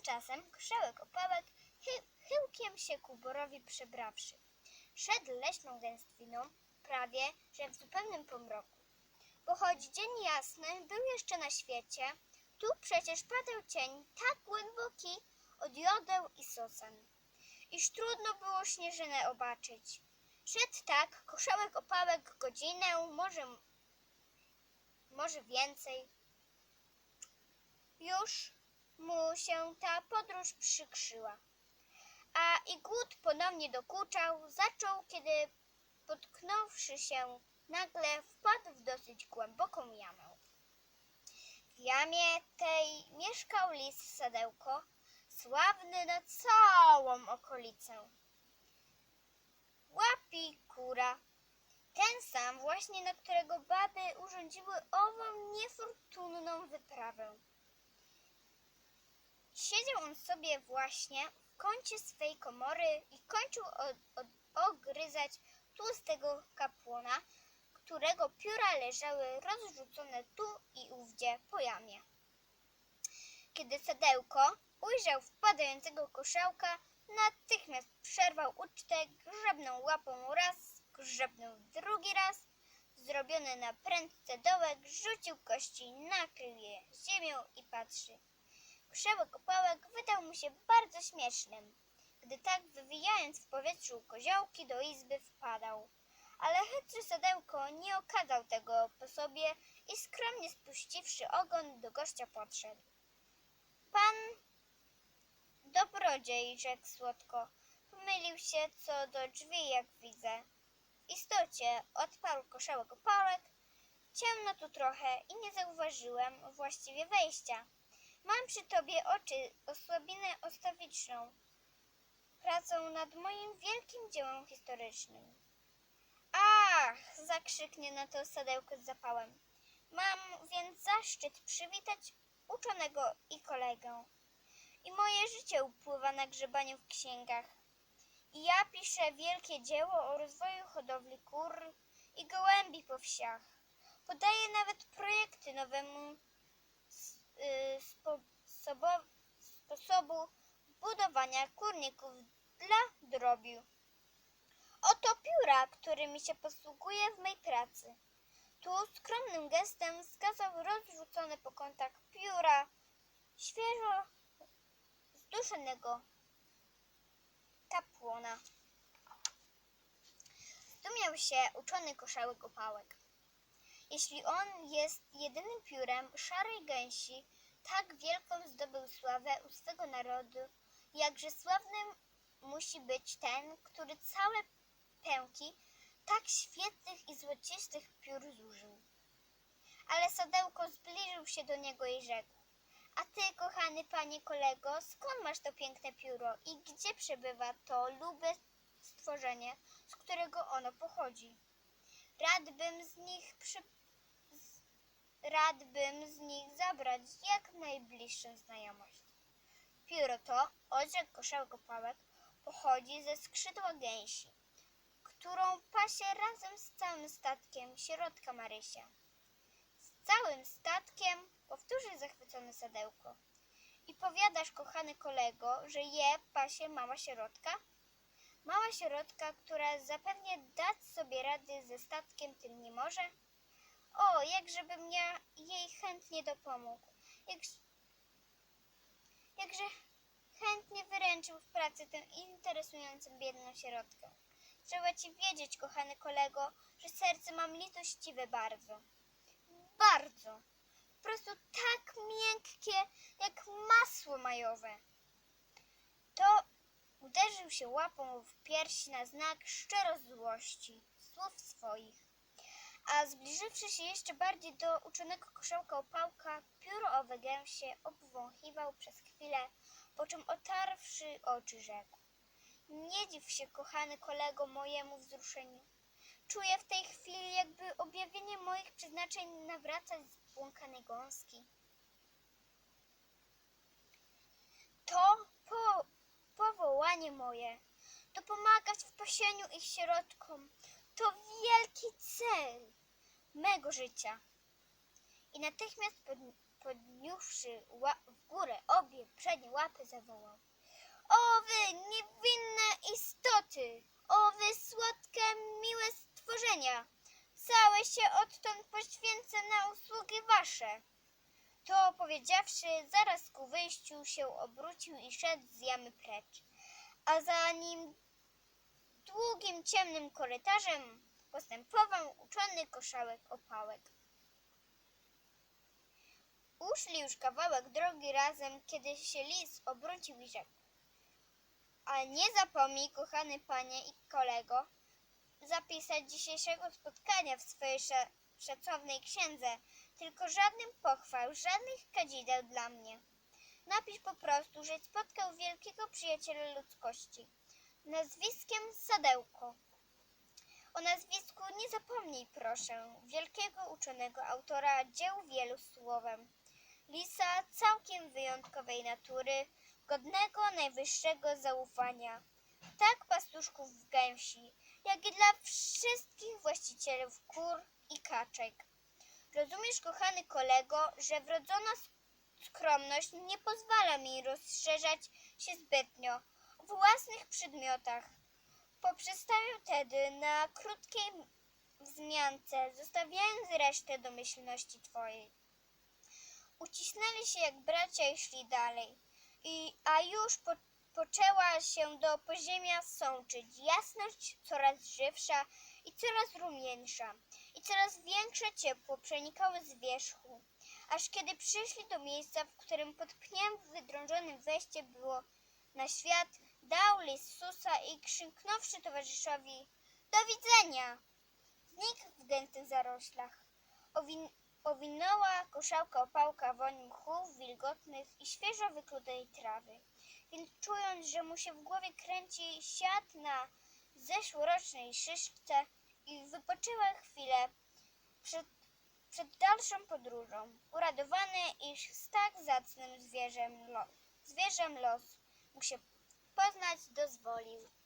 Tymczasem koszałek opałek chy, chyłkiem się ku borowi przebrawszy. Szedł leśną gęstwiną, prawie że w zupełnym pomroku. Bo choć dzień jasny był jeszcze na świecie, tu przecież padał cień tak głęboki od jodeł i sosen, iż trudno było śnieżynę obaczyć. Szedł tak koszałek opałek godzinę, może, może więcej. Już mu się ta podróż przykrzyła. A i głód ponownie dokuczał, zaczął, kiedy potknąwszy się nagle wpadł w dosyć głęboką jamę. W jamie tej mieszkał lis Sadełko, sławny na całą okolicę. Łapi kura, ten sam właśnie, na którego baby urządziły ową niefortunną wyprawę. Siedział on sobie właśnie w kącie swej komory i kończył od, od, ogryzać tłustego kapłona, którego pióra leżały rozrzucone tu i ówdzie po jamie. Kiedy Sadełko ujrzał wpadającego koszałka, natychmiast przerwał ucztę, grzebnął łapą raz, grzebnął drugi raz, zrobiony na prędce dołek, rzucił kości, nakrył je ziemią i patrzy. Krzełek opałek wydał mu się bardzo śmiesznym, gdy tak wywijając w powietrzu koziołki do izby wpadał. Ale chytry sadełko nie okazał tego po sobie i skromnie spuściwszy ogon do gościa podszedł. Pan dobrodziej, rzekł słodko, pomylił się co do drzwi, jak widzę. W istocie odparł koszałek opałek, ciemno tu trochę i nie zauważyłem właściwie wejścia. Mam przy tobie oczy osłabinę ustawiczną, pracą nad moim wielkim dziełem historycznym. Ach! zakrzyknie na to sadełko z zapałem. Mam więc zaszczyt przywitać uczonego i kolegę. I moje życie upływa na grzebaniu w księgach. I ja piszę wielkie dzieło o rozwoju hodowli kur i gołębi po wsiach. Podaję nawet projekty nowemu y, sposobo- sposobu budowania kurników dla drobiu. Oto pióra, którymi się posługuję w mej pracy. Tu skromnym gestem wskazał rozrzucone po kątach pióra świeżo zduszonego kapłona. Zdumiał się uczony koszałek opałek. Jeśli on jest jedynym piórem szarej gęsi, tak wielką zdobył sławę u swego narodu, jakże sławnym musi być ten, który całe pęki tak świetnych i złocistych piór zużył. Ale Sadełko zbliżył się do niego i rzekł, a ty, kochany panie kolego, skąd masz to piękne pióro i gdzie przebywa to lube stworzenie, z którego ono pochodzi? Rad bym z nich przy... z... Rad bym z nich zabrać jak najbliższą znajomość. Pióro to, odrzekł koszałek opałek, pochodzi ze skrzydła gęsi, którą pasie razem z całym statkiem środka Marysia. Z całym statkiem, powtórzył zachwycony sadełko. I powiadasz, kochany kolego, że je pasie mała sierotka? Mała sierotka, która zapewnie dać sobie rady ze statkiem tym nie może? O, jakżebym ja jej chętnie dopomógł. Jak, jakże chętnie wyręczył w pracy tę interesującą biedną sierotkę. Trzeba ci wiedzieć, kochany kolego, że serce mam litościwe bardzo. Bardzo. Po prostu tak miękkie, jak masło majowe. To uderzył się łapą w pierś na znak szczerozłości słów swoich. A zbliżywszy się jeszcze bardziej do uczonego koszałka opałka, pióro owe gęsie obwąchiwał przez chwilę, po czym otarwszy oczy rzekł. Nie dziw się, kochany kolego, mojemu wzruszeniu. Czuję w tej chwili, jakby objawienie moich przeznaczeń nawracać z błąkanej gąski. To po, powołanie moje, to pomagać w pasieniu ich sierotkom, to wielki cel mego życia. I natychmiast pod, podniósłszy w górę obie przednie łapy zawołał. O wy niewinne istoty! O wy słodkie, miłe stworzenia! Całe się odtąd poświęcę na usługi wasze. To powiedziawszy, zaraz ku wyjściu się obrócił i szedł z jamy precz. A za nim długim, ciemnym korytarzem postępował uczony koszałek opałek. Uszli już kawałek drogi razem, kiedy się lis obrócił i rzekł. A nie zapomnij, kochany panie i kolego, zapisać dzisiejszego spotkania w swojej szacownej księdze, tylko żadnym pochwał, żadnych kadzideł dla mnie. Napisz po prostu, że spotkał wielkiego przyjaciela ludzkości, nazwiskiem Sadełko. O nazwisku nie zapomnij, proszę, wielkiego uczonego autora dzieł wielu słowem. Lisa całkiem wyjątkowej natury, godnego najwyższego zaufania. Tak pastuszków gęsi, jak i dla wszystkich właścicielów kur i kaczek. Rozumiesz, kochany kolego, że wrodzona sk- skromność nie pozwala mi rozszerzać się zbytnio w własnych przedmiotach. Poprzestaję tedy na krótkiej wzmiance, zostawiając resztę domyślności twojej. Ucisnęli się jak bracia i szli dalej, I, a już po, poczęła się do podziemia sączyć. Jasność coraz żywsza i coraz rumieńsza. I coraz większe ciepło przenikało z wierzchu, aż kiedy przyszli do miejsca, w którym pod pniem wydrążonym wejście było na świat, dał lis susa i krzyknąwszy towarzyszowi do widzenia, znikł w gęstych zaroślach. Owin- owinęła koszałka opałka woń mchów wilgotnych i świeżo wyklutej trawy, więc czując, że mu się w głowie kręci, siadł na zeszłorocznej szyszce i wypoczyła chwilę przed, przed dalszą podróżą, uradowany, iż z tak zacnym zwierzem, lo, zwierzem los mu się poznać dozwolił.